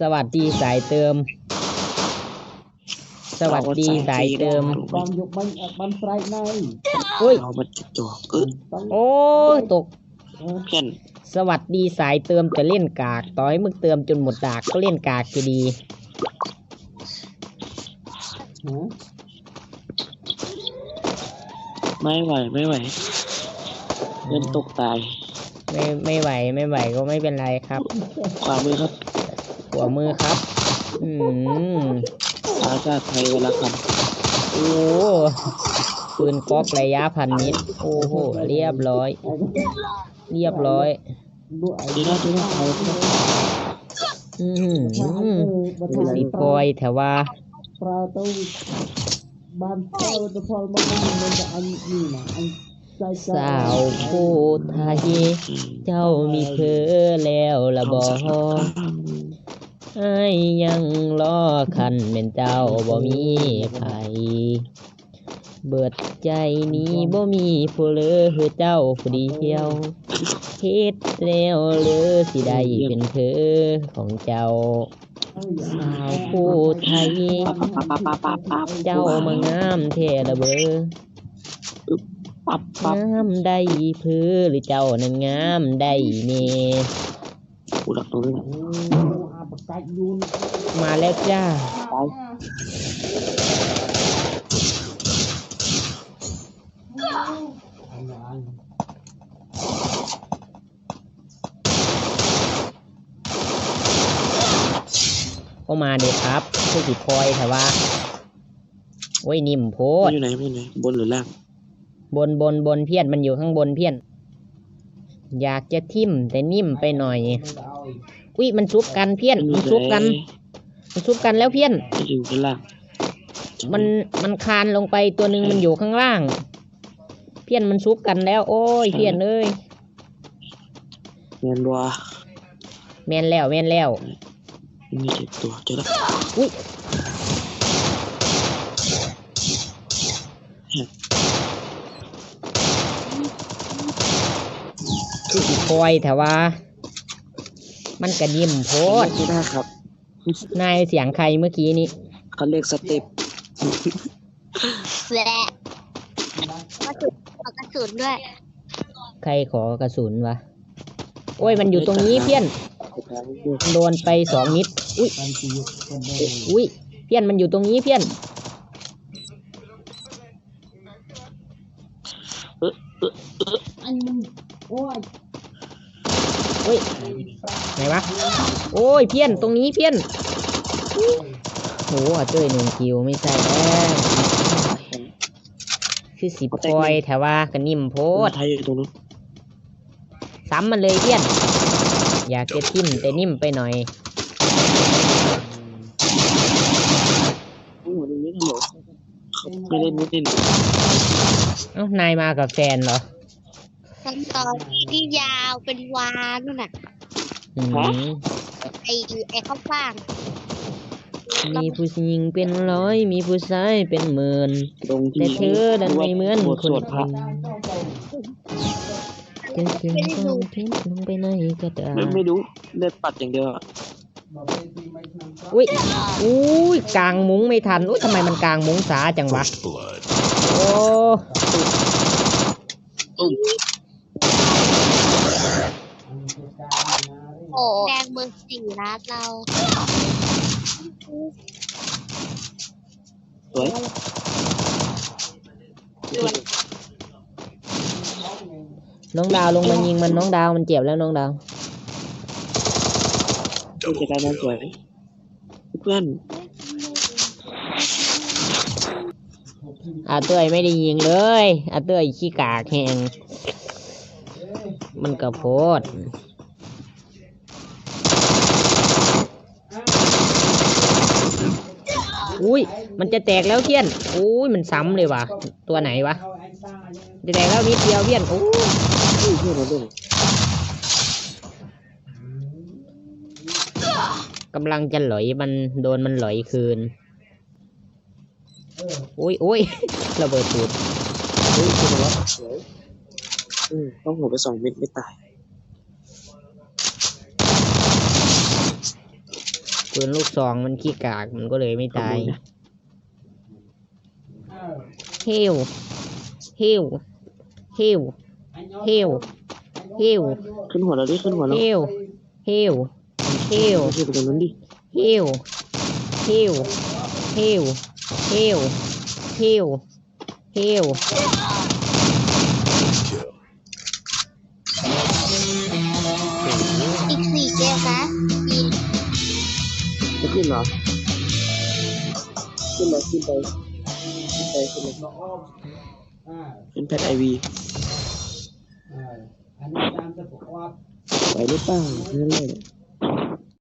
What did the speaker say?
สวัสดีสายเติม สวัสดีสายเติม บางยมันโอ้ยจุตัวเออโอ้ตกสวัสดีสายเติมจะเล่นกาก ต่อให้มึงเติมจนหมดดากก็เล่นกากอยู่ดี ไม่ไหวไม่ไหวเงินตกตาย ไม่ไม่ไหวไม่ไหวก็ไม่เป็นไรครับความือครับ หัวมือครับ อืมภาษาไทยเวลาขับโอ้ปืนก๊อกระยะพันนิดโอ้โห เรียบร้อย เรียบร้อยอืมสีปอยแถวว่าสาผู้ไทยเจ้ามีเธอแล้วละบอ ไอ้ยังรอคันเป็นเจ้าบ่มีไผเบิดใจนี้บ่มีผู้เลือคือเจ้าผู้เดียวเฮ็ดแล้วเหลือสิได้เป็นเธอของเจ้าสาวผู้ไทย เจ้ามางามแท้ละเบองามได้เพื่อหรือเจ้านั้นงามได้เมกูดักตรงนี้แกัดยุงมาแล้วจ้าไปก็มาเด็ครับผู้สิพลอยแต่ว่าโอ้ยนิ่มโพดอยู่ไหนอยู่ไหนบนหรือล่าง บนบนบนเพี้ยนมันอยู่ข้างบนเพี้ยน อยากจะทิ่มแต่นิ่มไปหน่อย อุ้ยมันชุบกันเพี้ยน มันชุบกัน มันชุบกันแล้วเพี้ยน อยู่กันล่างมันมันคานลงไปตัวหนึ่งมันอยู่ข้างล่าง เพี้ยนมันชุบกันแล้ว โอ้ยเพี้ยนเลยเงินวัวเมนแล้วเมนแล้วมีเจ็ดตัวเจอด้วอุ้ย ล่อยแต่ว่า มันกระดิ่มโพดที่น้าครับ นายเสียงใครเมื่อกี้นี้เขาเรียกสเต็ปแหละกระสุนกระสุนด้วย ใครขอกระสุนวะ โอ้ยมันอยู่ตรงนี้เพี้ยน โดนไปสองนิด อุ้ย อุ้ย เพี้ยนมันอยู่ตรงนี้เพี้ยนโอ้ย เฮ้ยไหนวะ โอ้ยเพี้ยนตรงนี้เพี้ยนโหอะเจ้ยหนึ่งกิวไม่ใช่แล้วคือสีปล่อยแถวว่ากันนิ่มโพดไทยอยู่ตรงนู้นซ้ำมันเลยเพี้ยน อยากจะทิ่มแต่นิ่มไปหน่อยไม่เล่นไม่เล่เอ้านายมากับแฟนเหรอ คำตอบที่ยาวเป็นวานนู่น่ะอืไอไอข้าวฟ่างมีผู้หญิงเป็นร้อย มีผู้ชายเป็นหมื่นแต่เธอดันไม่เหมือนคนอื่นเจึงต้องทิ้งลงไปในกระดาษไม่ไม่รู้เลือดปัดอย่างเดียวอุ้ยอุ้ยกลางมุ้งไม่ทันอุ้ยทำไมมันกลางมุ้งสาจังวะโอ้ โอ้แดงเมืองสี่รัดเราสวยน้องดาวลงมายิงมันน้องดาวมันเจ็บแล้วน้องดาวผู้จัดการนั้นสวยเพื่อนอาเต้ยไม่ได้ยิงเลยอาเต้ยขี้กากแหงมันกระโพด อุ้ย มันจะแตกแล้วเพี้ยน อุ้ย มันซ้ำเลยว่ะ ตัวไหนวะ จะแตกแล้วนิดเดียวเพี้ยน โอ้ยอุ้ยกำลังจะหลอยมันโดนมันหลอยคืนอุ้ยอุ้ยระเบิดตูดเฮ้ยคุณวะสวยต้องหัวไปสองเม็ดไม่ตาย ปืนลูกซองมันขี้กากมันก็เลยไม่ตายเฮวเฮวเฮวเฮวเฮวขึ้นหัวเราดิขึ้นหัวเราเฮวเฮวเฮวไม่ใช่ไปตรงนั้นดิเฮวเฮวเฮวเฮวเฮวเฮว เหรอ ขึ้นเลยขึ้นไปขึ้นไปขึ้นเลยอ่าเป็นแพทไอวีอ่าอันนี้ตามจะประกอบไหวหรือเปล่านั่นเลย